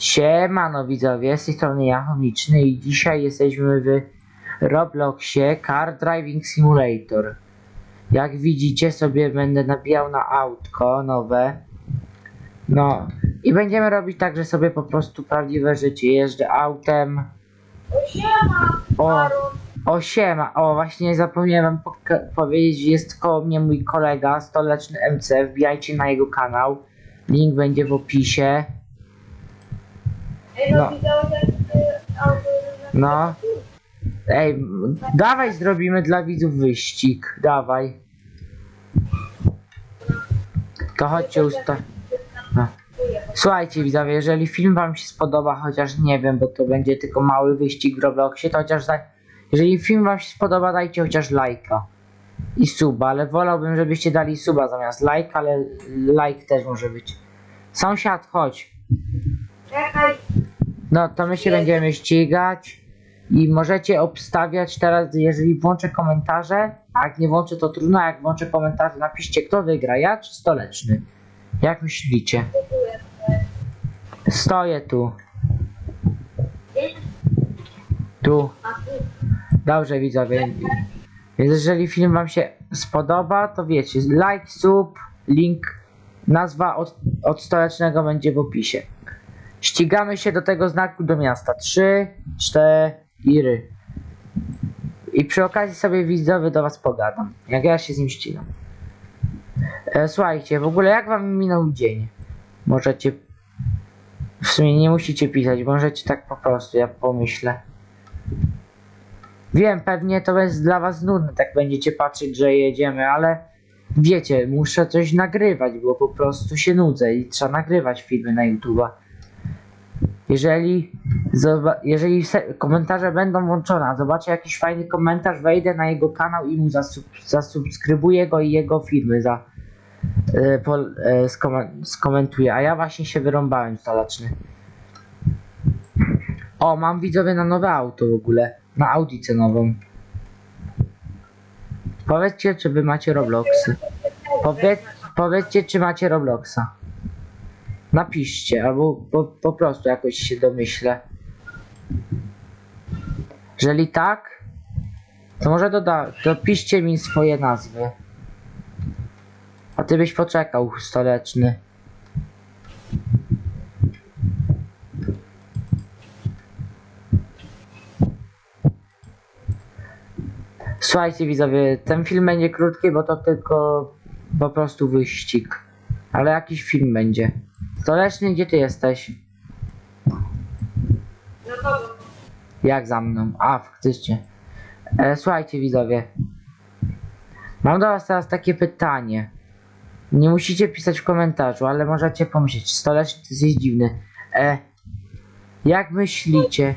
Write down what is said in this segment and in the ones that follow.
Siemano widzowie, z tej strony ja Chomiczny i dzisiaj jesteśmy w Robloxie Car Driving Simulator. Jak widzicie sobie będę nabijał na autko nowe. No i będziemy robić tak, że sobie po prostu prawdziwe życie jeżdżę autem. O, o siema, o właśnie zapomniałem powiedzieć, jest koło mnie mój kolega Stoleczny MC, wbijajcie na jego kanał. Link będzie w opisie. No, No. auto... No. Ej, m- dawaj zrobimy dla widzów wyścig. Dawaj. To chodźcie usta... No. Słuchajcie widzowie, jeżeli film wam się spodoba, chociaż nie wiem, bo to będzie tylko mały wyścig w Robloxie, to chociaż daj... Jeżeli film wam się spodoba, dajcie chociaż lajka. I suba, ale wolałbym, żebyście dali suba zamiast lajka, ale like też może być. Sąsiad, chodź. Czekaj, No to my się będziemy ścigać i możecie obstawiać teraz, jeżeli włączę komentarze, a jak nie włączę to trudno, a jak włączę komentarze napiszcie kto wygra, ja czy Stoleczny. Jak myślicie? Stoję tu, tu. Dobrze widzowie. Więc jeżeli film wam się spodoba, to wiecie, like, sub, link, nazwa od, od Stolecznego będzie w opisie. Ścigamy się do tego znaku do miasta. 3, 4. I przy okazji sobie widzowie do was pogadam. Jak ja się z nim ścigam. E, słuchajcie, w ogóle jak wam minął dzień? Możecie. W sumie nie musicie pisać, możecie tak po prostu, ja pomyślę. Wiem, pewnie to jest dla was nudne, tak będziecie patrzeć, że jedziemy, ale wiecie, muszę coś nagrywać, bo po prostu się nudzę i trzeba nagrywać filmy na YouTube'a. Jeżeli, jeżeli komentarze będą włączone, a zobaczę jakiś fajny komentarz, wejdę na jego kanał i mu zasub- zasubskrybuję go i jego filmy za, e, po, e, skomen- skomentuję. A ja właśnie się wyrąbałem stalaczny. O, mam widzowie na nowe auto w ogóle. Na Audicę nową. Powiedzcie, czy wy macie Robloxy. Powie, powiedzcie, czy macie Robloxa. Napiszcie, albo po, po prostu jakoś się domyślę. Jeżeli tak, to może doda, to piszcie mi swoje nazwy. A ty byś poczekał, stoleczny. Słuchajcie widzowie, ten film będzie krótki, bo to tylko po prostu wyścig. Ale jakiś film będzie. Stoleczny, gdzie ty jesteś? No to Jak za mną? A, faktycznie. E, słuchajcie widzowie. Mam do was teraz takie pytanie. Nie musicie pisać w komentarzu, ale możecie pomyśleć. Stoleczny, ty jesteś dziwny. E, jak myślicie?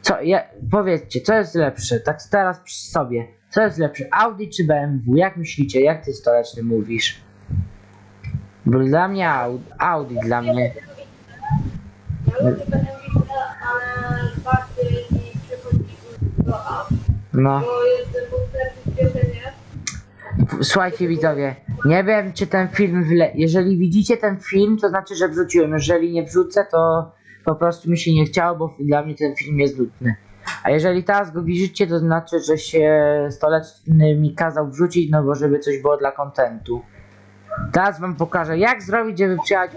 Co, ja, powiedzcie, co jest lepsze? Tak teraz przy sobie. Co jest lepsze? Audi czy BMW? Jak myślicie? Jak ty stoleczny mówisz? Bo dla mnie Audi, Audi dla mnie. No. Słuchajcie widzowie, nie wiem czy ten film wle... Jeżeli widzicie ten film, to znaczy, że wrzuciłem. Jeżeli nie wrzucę, to po prostu mi się nie chciało, bo dla mnie ten film jest nudny. A jeżeli teraz go widzicie, to znaczy, że się stoleczny mi kazał wrzucić, no bo żeby coś było dla kontentu. Teraz wam pokażę, jak zrobić, żeby przyjechać.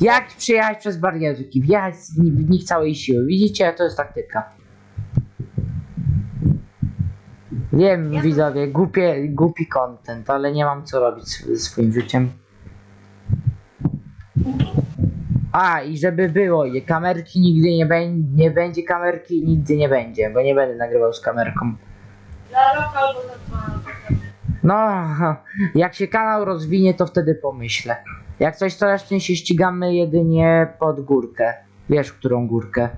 Jak przyjechać przez barierki, wjechać w nich całej siły. Widzicie, to jest taktyka. Wiem, widzowie, głupie, głupi content, ale nie mam co robić ze swoim życiem. A, i żeby było, je- kamerki nigdy nie, będzie, nie będzie kamerki, nigdy nie będzie, bo nie będę nagrywał z kamerką. Za rok albo za dwa. No, jak się kanał rozwinie, to wtedy pomyślę. Jak coś, resztę się ścigamy jedynie pod górkę. Wiesz, którą górkę?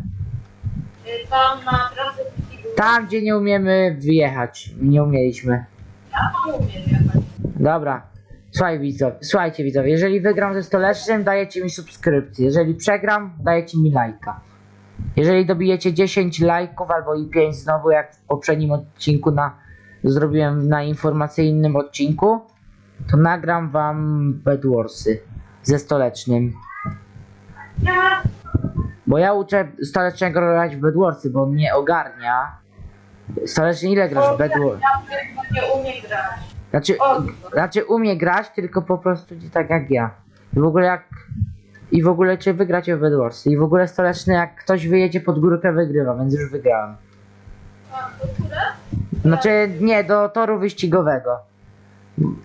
Tam na wyścigu. Tam, gdzie nie umiemy wyjechać. Nie umieliśmy. Ja tam umiem jechać. Dobra. Słuchaj, widzowie, słuchajcie widzowie, jeżeli wygram ze stolecznym, dajecie mi subskrypcję. Jeżeli przegram, dajecie mi lajka. Jeżeli dobijecie 10 lajków albo i 5 znowu, jak w poprzednim odcinku na zrobiłem na informacyjnym odcinku, to nagram wam Bedwarsy ze stolecznym. Bo ja uczę Stolecznego grać w Bedwarsy, bo on nie ogarnia. Stoleczny ile grasz w Bedwars? Ja tylko nie umiem grać. Znaczy, znaczy umie grać, tylko po prostu nie tak jak ja. I w ogóle jak... I w ogóle czy wygracie w Bedwarsy. I w ogóle Stoleczny jak ktoś wyjedzie pod górkę wygrywa, więc już wygrałem. Znaczy nie, do toru wyścigowego.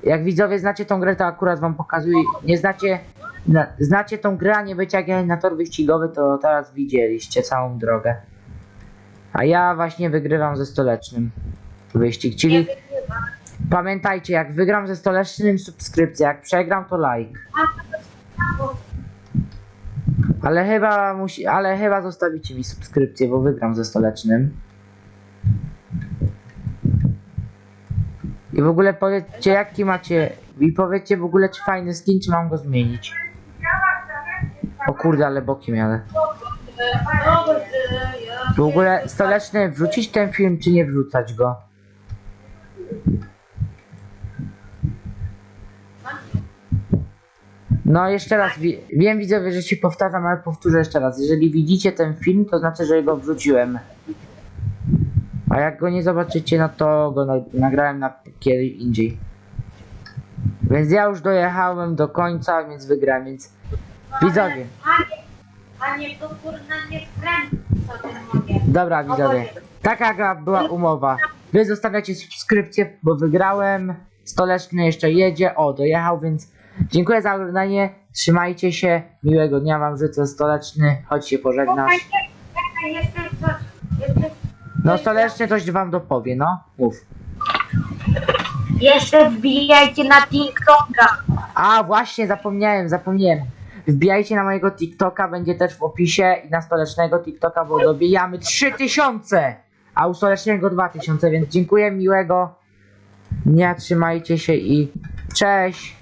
Jak widzowie znacie tą grę, to akurat wam pokazuję. Nie znacie, na, znacie tą grę, a nie wiecie jak jechać na tor wyścigowy, to teraz widzieliście całą drogę. A ja właśnie wygrywam ze stolecznym wyścig, czyli pamiętajcie, jak wygram ze stolecznym subskrypcja, jak przegram to like. Ale chyba musi, ale chyba zostawicie mi subskrypcję, bo wygram ze stolecznym. I w ogóle powiedzcie jaki macie i powiedzcie w ogóle czy fajny skin, czy mam go zmienić. O kurde, ale bokiem jadę. W ogóle stoleczny wrzucić ten film, czy nie wrzucać go? No jeszcze raz, wi- wiem widzowie, że się powtarzam, ale powtórzę jeszcze raz. Jeżeli widzicie ten film, to znaczy, że go wrzuciłem. A jak go nie zobaczycie, no to go na- nagrałem na kiedy indziej. Więc ja już dojechałem do końca, więc wygrałem, więc widzowie. A nie, kurna nie mogę. Dobra widzowie, taka była umowa. Wy zostawiacie subskrypcję, bo wygrałem. Stoleczny jeszcze jedzie, o dojechał, więc dziękuję za oglądanie. Trzymajcie się, miłego dnia wam życzę Stoleczny, chodź się pożegnasz. No Stoleczny coś wam dopowie, no mów. Jeszcze wbijajcie na TikToka. A właśnie, zapomniałem, zapomniałem. Wbijajcie na mojego TikToka, będzie też w opisie i na Stolecznego TikToka, bo dobijamy 3000, a u Stolecznego 2000, więc dziękuję, miłego dnia, trzymajcie się i cześć.